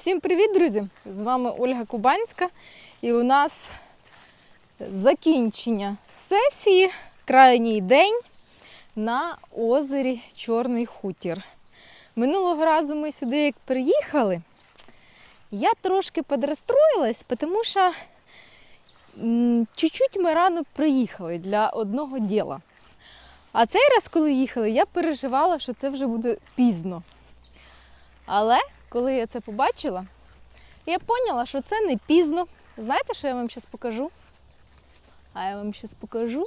Всім привіт, друзі! З вами Ольга Кубанська, і у нас закінчення сесії, крайній день на озері Чорний Хутір. Минулого разу ми сюди як приїхали, я трошки подрастроїлась, тому що чуть-чуть ми рано приїхали для одного діла. А цей раз, коли їхали, я переживала, що це вже буде пізно. Але коли я це побачила, я поняла, що це не пізно. Знаєте, що я вам зараз покажу? А я вам зараз покажу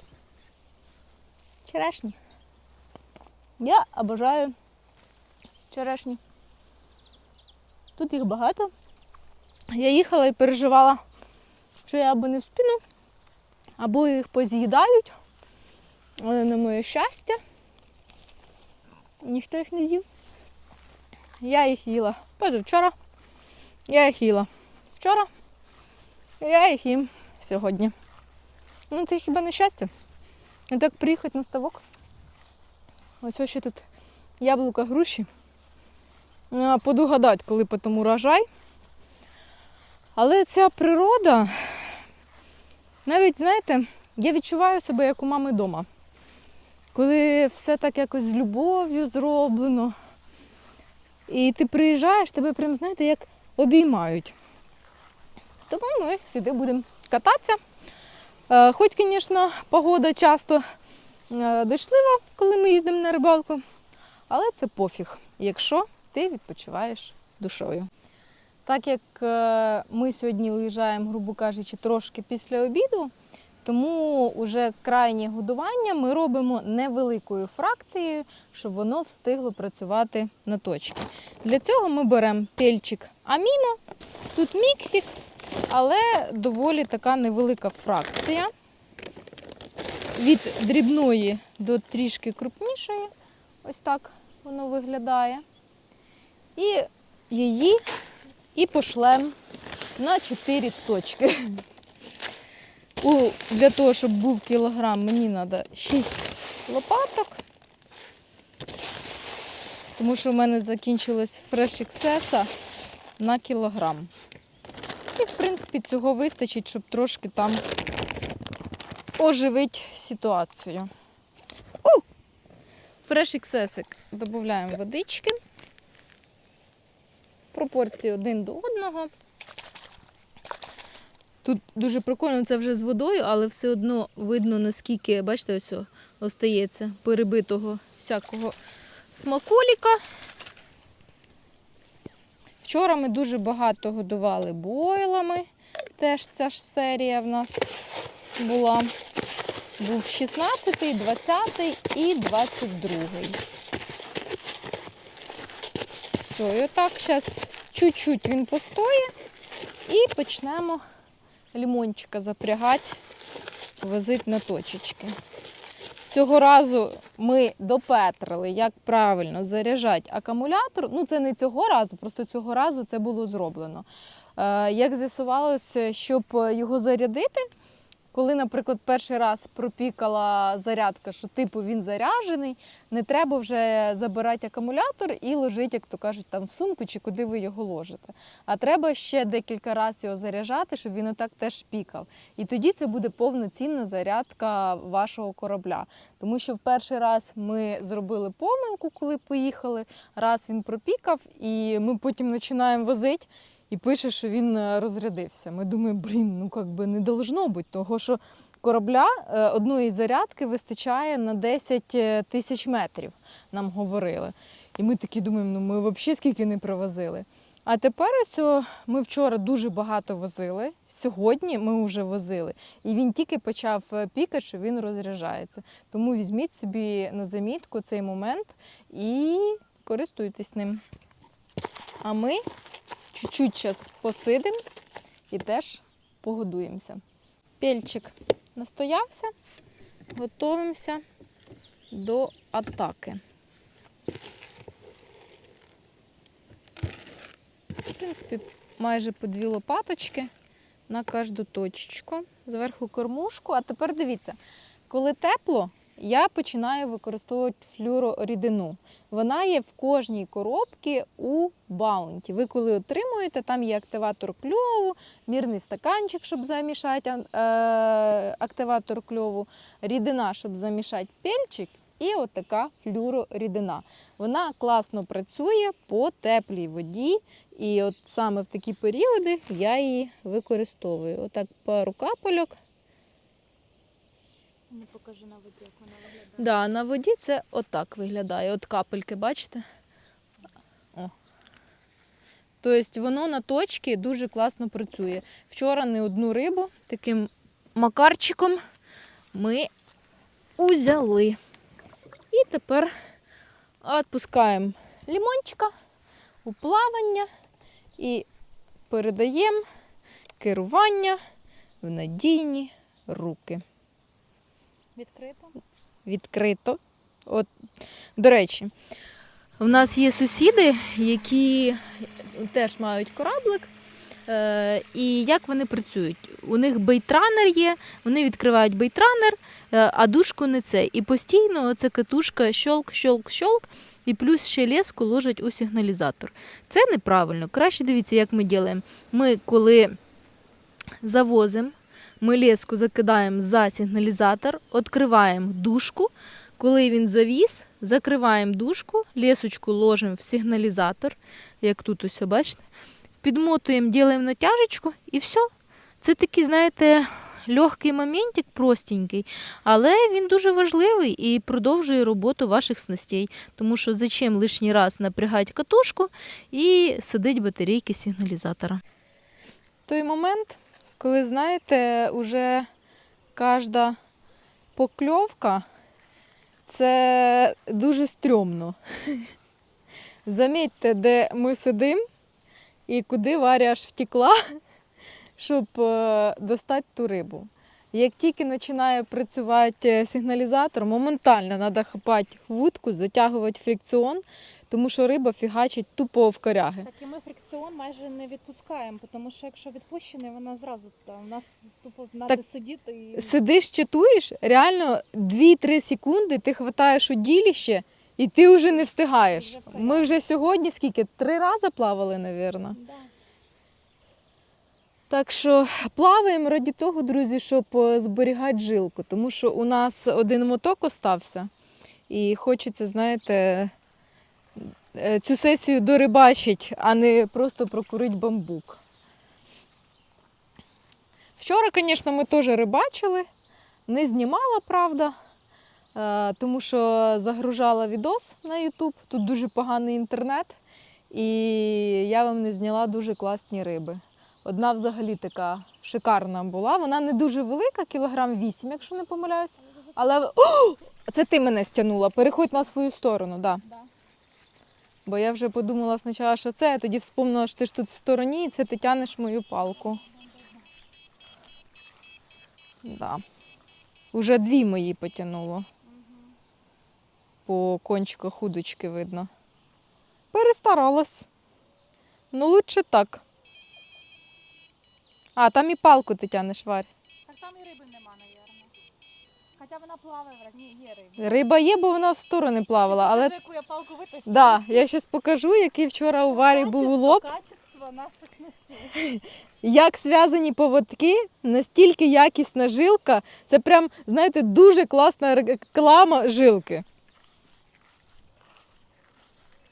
черешні. Я обожаю черешні. Тут їх багато. Я їхала і переживала, що я або не вспіну, або їх поз'їдають. Але на моє щастя, ніхто їх не з'їв. Я їх їла позавчора. Я їх їла вчора. Я їх їм сьогодні. Ну, це хіба не щастя? І так приїхати на ставок. Ось ось ще тут яблука груші. А, Буду гадати, коли потім урожай. Але ця природа, навіть, знаєте, я відчуваю себе як у мами вдома. Коли все так якось з любов'ю зроблено. І ти приїжджаєш, тебе прям, знаєте, як обіймають. Тому ми сюди будемо кататися. Е, Хоч, звісно, погода часто е, дочлива, коли ми їздимо на рибалку, але це пофіг, якщо ти відпочиваєш душою. Так як е, ми сьогодні уїжджаємо, грубо кажучи, трошки після обіду, тому вже крайнє годування ми робимо невеликою фракцією, щоб воно встигло працювати на точці. Для цього ми беремо пельчик аміно, тут міксик, але доволі така невелика фракція. Від дрібної до трішки крупнішої. Ось так воно виглядає. І її і пошлем на 4 точки. У, для того, щоб був кілограм, мені треба 6 лопаток. Тому що в мене закінчилось фреш ексеса на кілограм. І, в принципі, цього вистачить, щоб трошки там оживити ситуацію. Фреш ексесик додаємо водички. Пропорції один до одного. Тут дуже прикольно, це вже з водою, але все одно видно, наскільки, бачите, ось остається перебитого всякого смаколіка. Вчора ми дуже багато годували бойлами. Теж ця ж серія в нас була. Був 16, 20 і 22. Все, і отак зараз чуть-чуть він постоє і почнемо лімончика запрягати, возити на точечки. Цього разу ми допетрили, як правильно заряджати акумулятор. Ну, це не цього разу, просто цього разу це було зроблено. Е, Як з'ясувалося, щоб його зарядити, коли, наприклад, перший раз пропікала зарядка, що типу він заряджений, не треба вже забирати акумулятор і ложити, як то кажуть, там в сумку чи куди ви його ложите. А треба ще декілька разів його заряджати, щоб він отак теж пікав. І тоді це буде повноцінна зарядка вашого корабля. Тому що в перший раз ми зробили помилку, коли поїхали. Раз він пропікав, і ми потім починаємо возити. І пише, що він е, розрядився. Ми думаємо, блін, ну як би не должно бути, того що корабля е, одної зарядки вистачає на 10 тисяч метрів, нам говорили. І ми такі думаємо, ну ми взагалі скільки не привозили. А тепер ось ми вчора дуже багато возили. Сьогодні ми вже возили. І він тільки почав е, пікати, що він розряджається. Тому візьміть собі на замітку цей момент і користуйтесь ним. А ми чуть-чуть зараз посидимо і теж погодуємося. Пельчик настоявся, готуємося до атаки. В принципі, майже по дві лопаточки на кожну точечку. Зверху кормушку. А тепер дивіться, коли тепло, я починаю використовувати флюорорідину. Вона є в кожній коробці у баунті. Ви коли отримуєте, там є активатор кльову, мірний стаканчик, щоб замішати е, активатор кльову, рідина, щоб замішати пельчик, і отака флюорорідина. Вона класно працює по теплій воді, і от саме в такі періоди я її використовую. Отак пару капельок. Не покажи на воді, як вона виглядає. Да, на воді це отак виглядає. От капельки, бачите? О. Тобто воно на точці дуже класно працює. Вчора не одну рибу таким макарчиком ми узяли. І тепер відпускаємо лімончика у плавання і передаємо керування в надійні руки Відкрито? відкрито. От, до речі, в нас є сусіди, які теж мають кораблик. Е, і як вони працюють? У них бейтранер є, вони відкривають бейтранер, е, а дужку не це. І постійно оця катушка щолк, щолк, щолк, і плюс ще леску ложать у сигналізатор. Це неправильно. Краще дивіться, як ми робимо. Ми коли завозимо, ми леску закидаємо за сигналізатор, відкриваємо дужку. Коли він завіс, закриваємо дужку, лесочку ложимо в сигналізатор, як тут ось бачите, підмотуємо, робимо натяжечку і все. Це такий, знаєте, легкий моментик, простенький, але він дуже важливий і продовжує роботу ваших снастей. Тому що зачем лишній раз напрягати катушку і сидить батарейки сигналізатора. Той момент, коли, знаєте, уже кожна покльовка це дуже стрьомно. Замітьте, де ми сидимо і куди Варя аж втекла, щоб е, достати ту рибу. Як тільки починає працювати сигналізатор, моментально треба хапати вудку, затягувати фрикціон, тому що риба фігачить тупо в коряги. Так і ми фрикціон майже не відпускаємо, тому що якщо відпущений, вона зразу там. У нас тупо треба Так сидіти і Сидиш, читуєш, реально 2-3 секунди ти хватаєш уділіще і ти вже не встигаєш. Ми вже сьогодні скільки? Три рази плавали, напевно. Да. Так що плаваємо раді того, друзі, щоб е, зберігати жилку, тому що у нас один моток остався, і хочеться, знаєте, е, цю сесію дорибачить, а не просто прокурить бамбук. Вчора, звісно, ми теж рибачили, не знімала, правда, е, тому що загружала відос на YouTube, тут дуже поганий інтернет, і я вам не зняла дуже класні риби. Одна взагалі така шикарна була. Вона не дуже велика, кілограм 8, якщо не помиляюсь. Але О! це ти мене стягнула. Переходь на свою сторону, да. Да. Бо я вже подумала спочатку, що це, а тоді вспомнила, що ти ж тут в стороні, і це ти тянеш мою палку. Да. Уже дві мої потягнуло. По кончиках удочки видно. Перестаралась. Ну, лучше так. А, там і палку ти тянеш, Варь. Так там і риби нема, мабуть. Хоча вона плаває, ні, є риба. Риба є, бо вона в сторони плавала, але Це яку я палку витащила. да, я зараз покажу, який вчора у Варі був улов. Качество наших снастей. Як зв'язані поводки, настільки якісна жилка. Це прям, знаєте, дуже класна реклама жилки.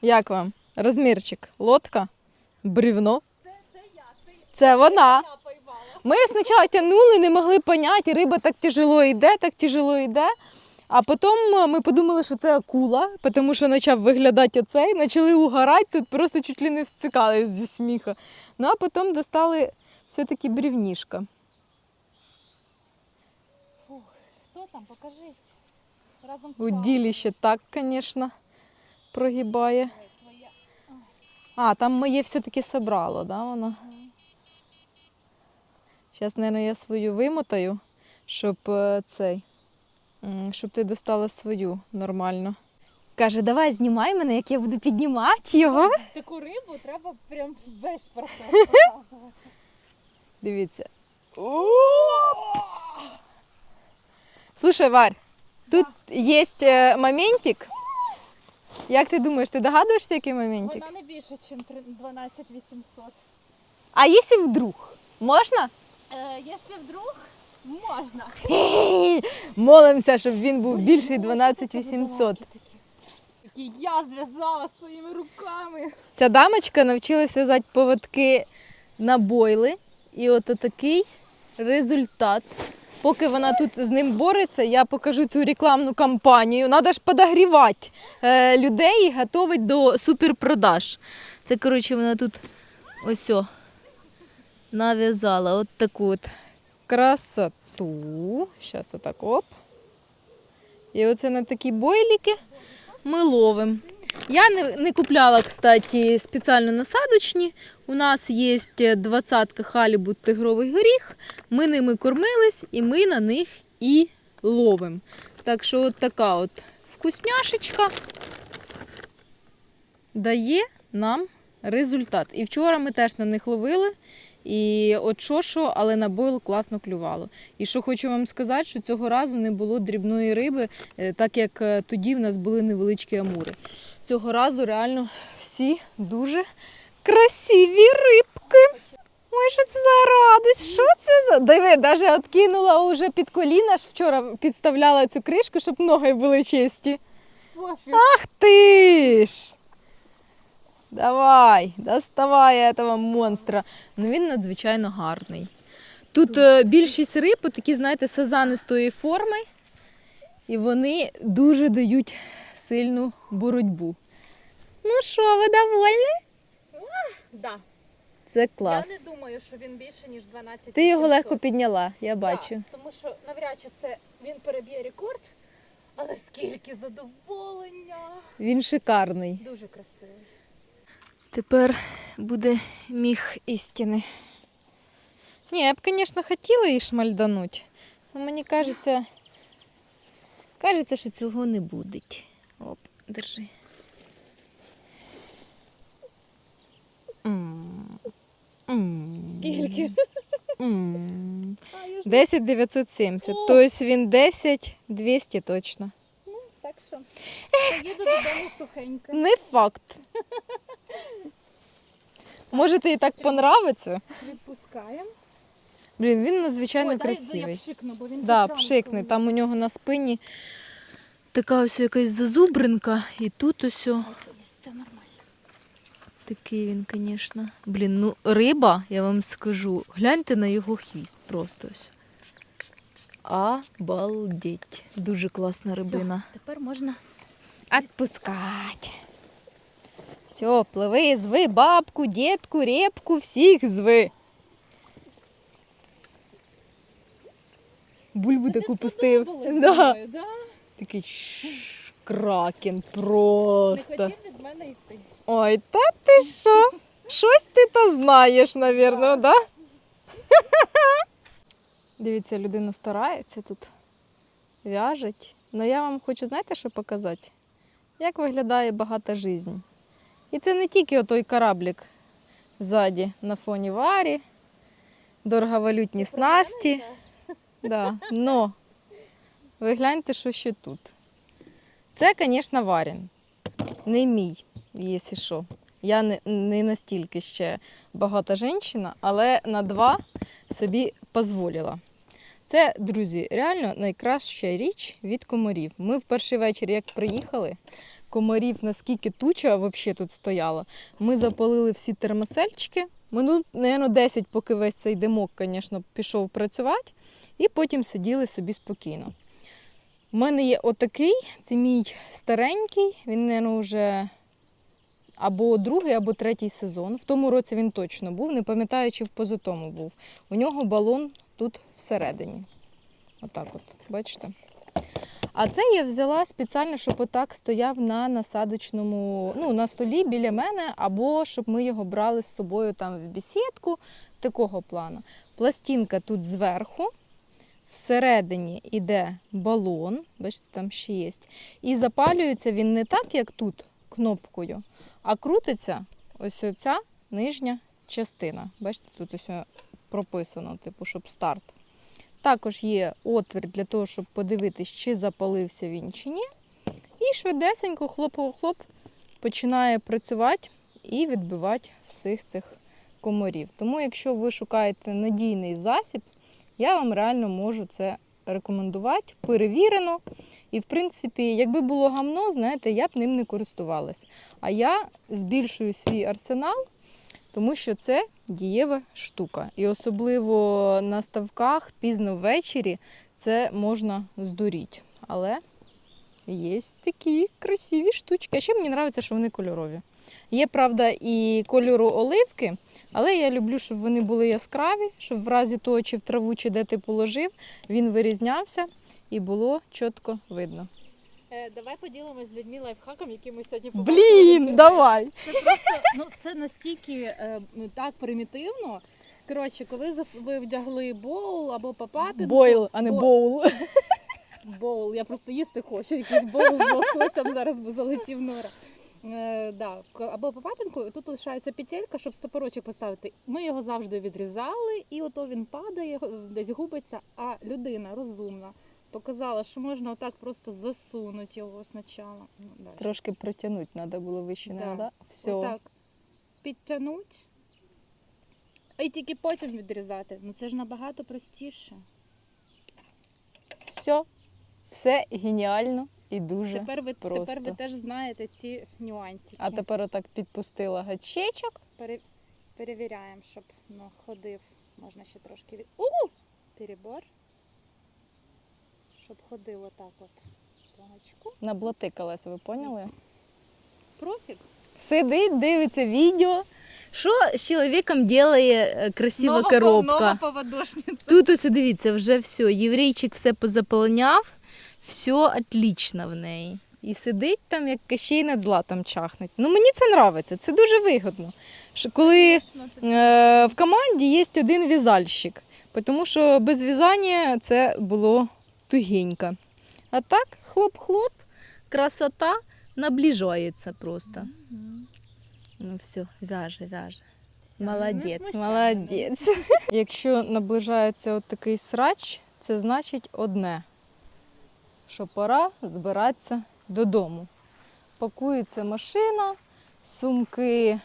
Як вам? Розмірчик? Лодка? Брівно? Це, це я, це, Це вона. Ми спочатку тягнули, не могли поняти, риба так тяжело йде, так тяжело йде. А потім е, ми подумали, що це акула, тому що почав виглядати оцей, почали угорати, тут просто чуть ли не всцикали зі сміха. Ну а потім достали все-таки брівнішка. Хто там? Покажись. Разом з палкою. Уділіще так, звісно, прогибає. А, там моє все-таки собрало, да, воно? Зараз, мабуть, я свою вимотаю, щоб е, цей, щоб ти достала свою нормально. Каже, давай знімай мене, як я буду піднімати його. Таку рибу треба прям весь процес показувати. Дивіться. Слушай, Варь, Тут є е, моментик. Як ти думаєш, ти догадуєшся, який моментик? Вона не більше, ніж 12 800. А якщо вдруг? Можна? Е, якщо вдруг, можна. Молимося, щоб він був більший 12 800. Які я зв'язала своїми руками. Ця дамочка навчилася в'язати поводки на бойли. І от такий результат. Поки вона тут з ним бореться, я покажу цю рекламну кампанію. Треба ж подогрівати е, людей і готувати до суперпродаж. Це, коротше, вона тут ось о, нав'язала от таку от красоту. Зараз отак оп. І оце на такі бойліки ми ловимо. Я не, не купляла, кстати, спеціально насадочні. У нас є двадцятка халібут тигровий горіх. Ми ними кормились і ми на них і ловимо. Так що от така от вкусняшечка дає нам результат. І вчора ми теж на них ловили. І от що, що, але на бойл класно клювало. І що хочу вам сказати, що цього разу не було дрібної риби, е, так як е, тоді в нас були невеличкі амури. Цього разу реально всі дуже красиві рибки. Ой, що це за радість? Що це за. Диви, навіть откинула уже під коліна ж вчора підставляла цю кришку, щоб ноги були чисті. Ах ти ж! Давай, доставай этого монстра. Ну він надзвичайно гарний. Тут е, більшість риб, такі, знаєте, сазанистої форми, і вони дуже дають сильну боротьбу. Ну що, ви довольні? Да. Це клас. Я не думаю, що він більше, ніж 12 Ти його 800. легко підняла, я бачу. Да, тому що навряд чи це він переб'є рекорд, але скільки задоволення. Він шикарний. Дуже красивий. Тепер буде міг істини. Ні, я б, звісно, хотіла її шмальдануть, але мені кажеться, кажеться, що цього не буде. Оп, держи. Скільки? М. А, я ж 10 970. Тобто він 10 200 точно. так що поїду додому сухенько. Не факт. Може, тобі так понравиться? Відпускаємо. Блін, він надзвичайно Ой, дай, дай красивий. Я пшикну, бо він Да, так пшикни. Там у нього на спині така ось якась зазубринка, і тут ось о- Ось, ось, це нормально. такий він, звісно. Блін, ну риба, я вам скажу, гляньте на його хвіст просто ось. Обалдеть. Дуже класна рибина. Тепер можна. Отпускать. Все, пливи, зви бабку, дітку, репку, всіх зви. Бульбу таку пустив. Да. Да. Такий «Шш, кракен просто. Не хотів від мене йти. Ой, та ти що? Щось ти то знаєш, напевно, да? Дивіться, людина старається тут, в'яжеть. Ну я вам хочу, знаєте, що показати? Як виглядає багата жизнь. І це не тільки отой кораблік ззаді на фоні варі, дороговалютні снасті. Да. Но ви гляньте, що ще тут. Це, звісно, варін. Не мій, якщо що. Я не, не настільки ще багата жінка, але на два собі дозволила. Це, друзі, реально найкраща річ від комарів. Ми в перший вечір, як приїхали, комарів наскільки туча взагалі тут стояла, ми запалили всі термосельчики. Минут, мабуть, 10, поки весь цей димок, звісно, пішов працювати, і потім сиділи собі спокійно. У мене є отакий, це мій старенький, він, мабуть, вже або другий, або третій сезон. В тому році він точно був, не пам'ятаю, чи в позатому був. У нього балон тут всередині. Отак от, бачите? А це я взяла спеціально, щоб отак стояв на насадочному, ну, на столі біля мене, або щоб ми його брали з собою там в бесідку, такого плану. Пластинка тут зверху, всередині йде балон, бачите, там ще є. І запалюється він не так, як тут, кнопкою, а крутиться ось оця нижня частина. Бачите, тут ось прописано, типу, щоб старт. Також є отвір для того, щоб подивитись, чи запалився він чи ні. І швидесенько, хлоп-хлоп, починає працювати і відбивати всіх цих комарів. Тому, якщо ви шукаєте надійний засіб, я вам реально можу це рекомендувати, перевірено. І, в принципі, якби було гамно, знаєте, я б ним не користувалась. А я збільшую свій арсенал, тому що це дієва штука. І особливо на ставках пізно ввечері це можна здуріти. Але є такі красиві штучки. А ще мені подобається, що вони кольорові. Є, правда, і кольору оливки, але я люблю, щоб вони були яскраві, щоб в разі того, чи в траву, чи де ти положив, він вирізнявся і було чітко видно. Е, давай поділимось з людьми лайфхаком, який ми сьогодні побачили. Блін, давай! Це просто ну це настільки е, ну, так примітивно. Коротше, коли зас- ви вдягли боул або папапінку, Бойл, а не боул. боул, я просто їсти хочу, якийсь боул з лососем зараз би залетів нора. Е, да. Або папапінку, тут лишається петелька, щоб стопорочок поставити. Ми його завжди відрізали, і ото він падає, десь губиться. А людина розумна показала, що можна отак просто засунути його спочатку. Ну, далі. Трошки протягнути треба було вище, Да. да? Все. Отак підтягнути. І тільки потім відрізати. Ну це ж набагато простіше. Все. Все геніально і дуже. Тепер ви, просто. тепер ви теж знаєте ці нюансики. А тепер отак підпустила гачечок. Пере, перевіряємо, щоб ну, ходив. Можна ще трошки від. У! Перебор. Щоб ходив отак от. по гачку. Ви поняли? Профік. Сидить, дивиться відео. Що з чоловіком робить красива коробка? Нова поводошниця. Тут ось дивіться, вже все. Єврейчик все позаполоняв, все отлично в неї. І сидить там, як кащей над златом чахнуть. Ну мені це подобається, це дуже вигодно. Що коли е, в команді є один в'язальщик, тому що без в'язання це було тугенько. А так, хлоп-хлоп, красота наближається просто. Ну все, вяже, вяже. Молодець, молодець. Якщо наближається от такий срач, це значить одне, що пора збиратися додому. Пакується машина, сумки,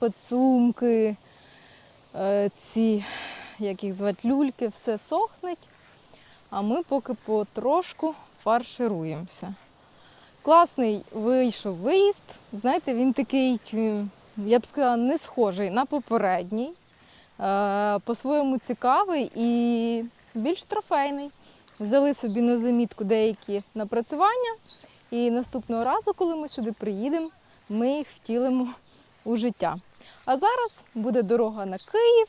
підсумки, е, ці, як їх звати, люльки, все сохнеть. А ми поки потрошку фаршируємося. Класний вийшов виїзд. Знаєте, він такий, я б сказала, не схожий на попередній. Е, По-своєму цікавий і більш трофейний. Взяли собі на замітку деякі напрацювання, і наступного разу, коли ми сюди приїдемо, ми їх втілимо у життя. А зараз буде дорога на Київ.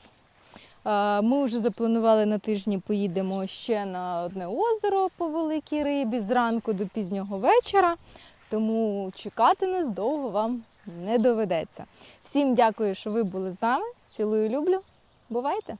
Ми вже запланували на тижні, поїдемо ще на одне озеро по великій рибі зранку до пізнього вечора. Тому чекати нас довго вам не доведеться. Всім дякую, що ви були з нами. Цілую, люблю. Бувайте!